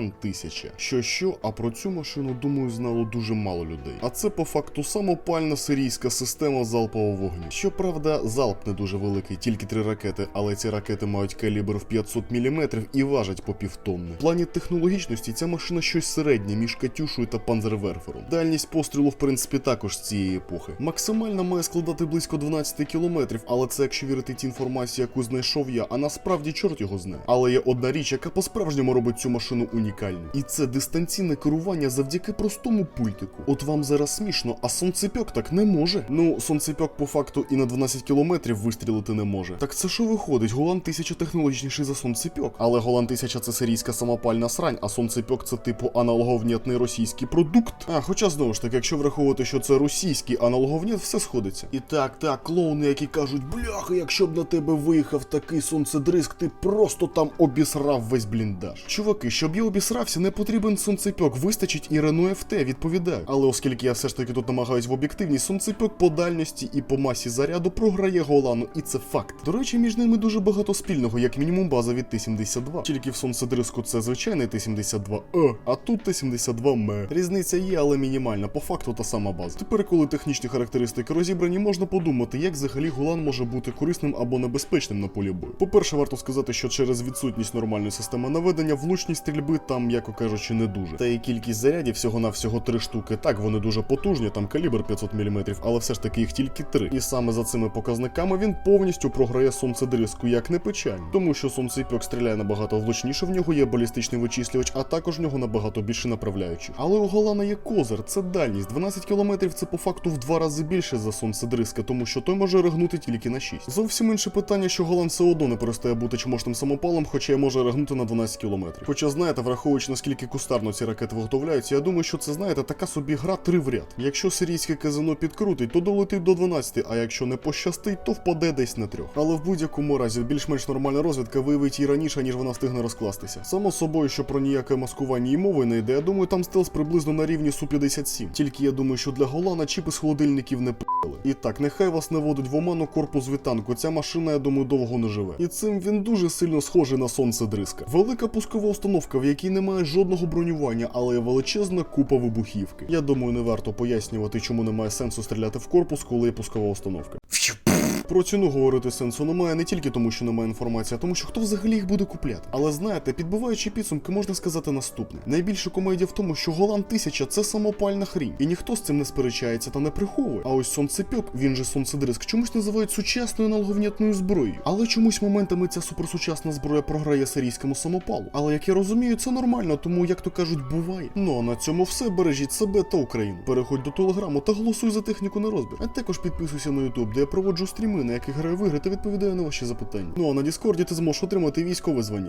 Голан 1000. Що що, а про цю машину, думаю, знало дуже мало людей. А це по факту самопальна сирійська система залпового вогню. Щоправда, залп не дуже великий, тільки три ракети, але ці ракети мають калібр в 500 мм і важать по півтонни. В плані технологічності ця машина щось середнє між Катюшою та Панзерверфером. Дальність пострілу, в принципі, також з цієї епохи. Максимально має складати близько 12 кілометрів, але це якщо вірити тій інформації, яку знайшов я, а насправді чорт його знає. Але є одна річ, яка по-справжньому робить цю машину унікальною. І це дистанційне керування завдяки простому пультику. От вам зараз смішно, а сонцепьок так не може. Ну, сонцепьок по факту і на 12 кілометрів вистрілити не може. Так це що виходить? Голан 1000 технологічніший за сонцепьок. Але Голан 1000 це сирійська самопальна срань, а сонцепьок це типу аналоговнятний російський продукт. А хоча знову ж таки, якщо враховувати, що це російський аналоговнят, все сходиться. І так, так, клоуни, які кажуть, бляха, якщо б на тебе виїхав такий сонцедриск, ти просто там обісрав весь бліндаж. Чуваки, щоб я обісрався, не потрібен сонцепьок, вистачить і Renault FT, відповідаю. Але оскільки я все ж таки тут намагаюсь в об'єктивність, сонцепьок по дальності і по масі заряду програє Голану, і це факт. До речі, між ними дуже багато спільного, як мінімум база від Т-72. Тільки в сонцедриску це звичайний Т-72 Е, а тут Т-72 М. Різниця є, але мінімальна, по факту та сама база. Тепер, коли технічні характеристики розібрані, можна подумати, як взагалі Голан може бути корисним або небезпечним на полі бою. По-перше, варто сказати, що через відсутність нормальної системи наведення влучність стрільби там, м'яко кажучи, не дуже. Та і кількість зарядів всього на всього три штуки. Так, вони дуже потужні, там калібр 500 мм, але все ж таки їх тільки три. І саме за цими показниками він повністю програє сонцедриску, як не печально. Тому що сонцепьок стріляє набагато влучніше, в нього є балістичний вичислювач, а також в нього набагато більше направляючих. Але у Голана є козир, це дальність. 12 км це по факту в два рази більше за сонцедриска, тому що той може ригнути тільки на 6. Зовсім інше питання, що Голан все одно не перестає бути чмошним самопалом, хоча й може ригнути на 12 км. Хоча знаєте, враховуючи наскільки кустарно ці ракети виготовляються, я думаю, що це знаєте така собі гра три в ряд. Якщо сирійське казино підкрутить, то долетить до 12, а якщо не пощастить, то впаде десь на трьох. Але в будь-якому разі більш-менш нормальна розвідка виявить її раніше, ніж вона встигне розкластися. Само собою, що про ніяке маскування і мови не йде, я думаю, там стелс приблизно на рівні Су-57. Тільки я думаю, що для Голана чіпи з холодильників не п***ли. І так, нехай вас не водить в оману корпус вітанку. Ця машина, я думаю, довго не живе. І цим він дуже сильно схожий на сонце дриска. Велика пускова установка, в якій немає жодного бронювання, але є величезна купа вибухівки. Я думаю, не варто пояснювати, чому немає сенсу стріляти в корпус, коли є пускова установка. Про ціну говорити сенсу немає не тільки тому, що немає інформації, а тому, що хто взагалі їх буде купляти. Але знаєте, підбиваючи підсумки, можна сказати наступне: найбільша комедія в тому, що Голан 1000 це самопальна хрінь, і ніхто з цим не сперечається та не приховує. А ось сонцепьок, він же сонцедриск, чомусь називають сучасною аналоговнятною зброєю. Але чомусь моментами ця суперсучасна зброя програє сирійському самопалу. Але як я розумію, це нормально, тому як то кажуть, буває. Ну а на цьому все бережіть себе та Україну. Переходь до телеграму та голосуй за техніку на розбір. А також підписуйся на YouTube, де я проводжу стріми, на яких граю в ігри та відповідаю на ваші запитання. Ну а на Діскорді ти зможеш отримати військове звання.